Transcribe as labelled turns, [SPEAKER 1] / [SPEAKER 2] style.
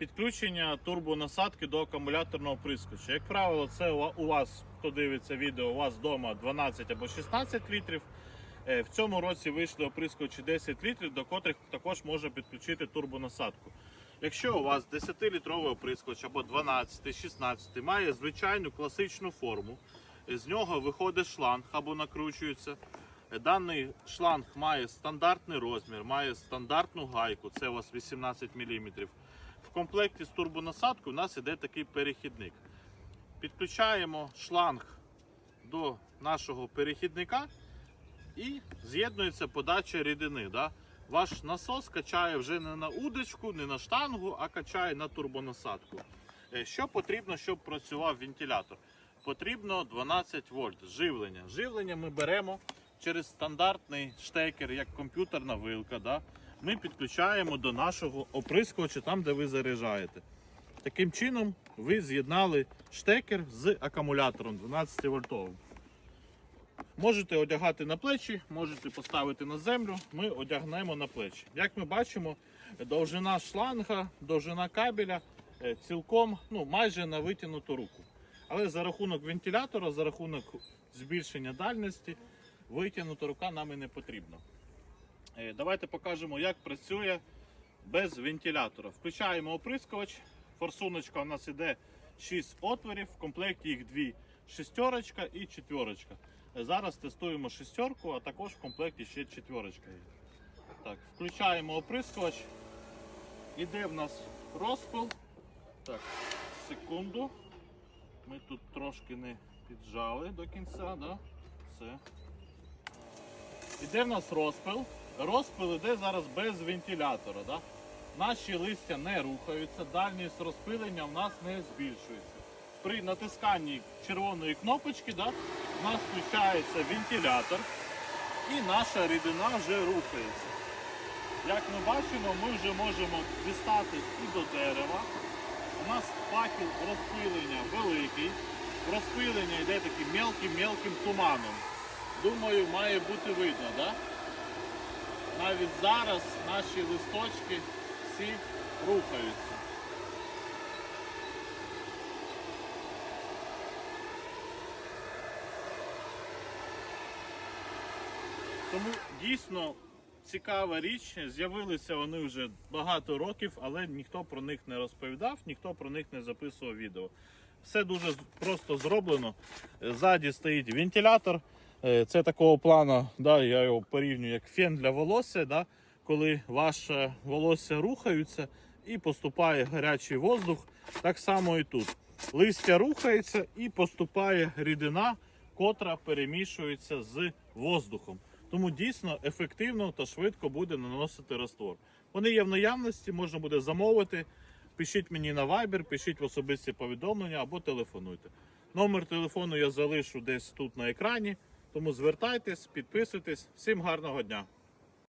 [SPEAKER 1] Підключення турбонасадки до акумуляторного прискоча. Як правило, це у вас, хто дивиться відео, у вас вдома 12 або 16 літрів. Е, В цьому році вийшли оприскувачі 10 літрів, до котрих також можна підключити турбонасадку. Якщо у вас 10-літровий оприскувач або 12, 16, має звичайну класичну форму, з нього виходить шланг або накручується. Е, Даний шланг має стандартний розмір, має стандартну гайку, це у вас 18 мм. В комплекті з турбонасадкою у нас іде такий перехідник. Підключаємо шланг до нашого перехідника і з'єднується подача рідини. Да? Ваш насос качає вже не на удочку, не на штангу, а качає на турбонасадку. Е, Що потрібно, щоб працював вентилятор? Потрібно 12 вольт живлення. Живлення ми беремо через стандартний штекер, як комп'ютерна вилка. Да? Ми підключаємо до нашого оприскувача, там де ви заряджаєте. Таким чином ви з'єднали штекер з акумулятором 12 вольтовим. Можете одягати на плечі, можете поставити на землю. Ми одягнемо на плечі. Як ми бачимо, довжина шланга, довжина кабеля е, цілком ну, майже на витягнуту руку. Але за рахунок вентилятора, за рахунок збільшення дальності, витягнута рука нам і не потрібна. Е, Давайте покажемо, як працює без вентилятора. Включаємо оприскувач. Форсуночка у нас іде 6 отворів, в комплекті їх дві шестерочка і четверочка. Е, Зараз тестуємо шестерку, а також в комплекті ще четверочка є. Так, включаємо оприскувач. Іде в нас розпил. Так, секунду. Ми тут трошки не піджали до кінця, да? Все. Іде в нас розпил. Розпил іде зараз без вентилятора. Да? Наші листя не рухаються, дальність розпилення в нас не збільшується. При натисканні червоної кнопочки да, у нас включається вентилятор і наша рідина вже рухається. Як ми бачимо, ми вже можемо дістати і до дерева. У нас факел розпилення великий. Розпилення йде таким мелким-мелким туманом. Думаю, має бути видно, да? Навіть зараз наші листочки всі рухаються. Тому дійсно цікава річ. З'явилися вони вже багато років, але ніхто про них не розповідав, ніхто про них не записував відео. Все дуже просто зроблено. Ззаді стоїть вентилятор. Е, Це такого плану, да, я його порівнюю як фен для волосся, да, коли ваше волосся рухаються і поступає гарячий воздух. Так само і тут. Листя рухається і поступає рідина, котра перемішується з воздухом. Тому дійсно ефективно та швидко буде наносити раствор. Вони є в наявності, можна буде замовити. Пишіть мені на Viber, пишіть в особисті повідомлення або телефонуйте. Номер телефону я залишу десь тут на екрані. Тому звертайтесь, підписуйтесь. Всім гарного дня!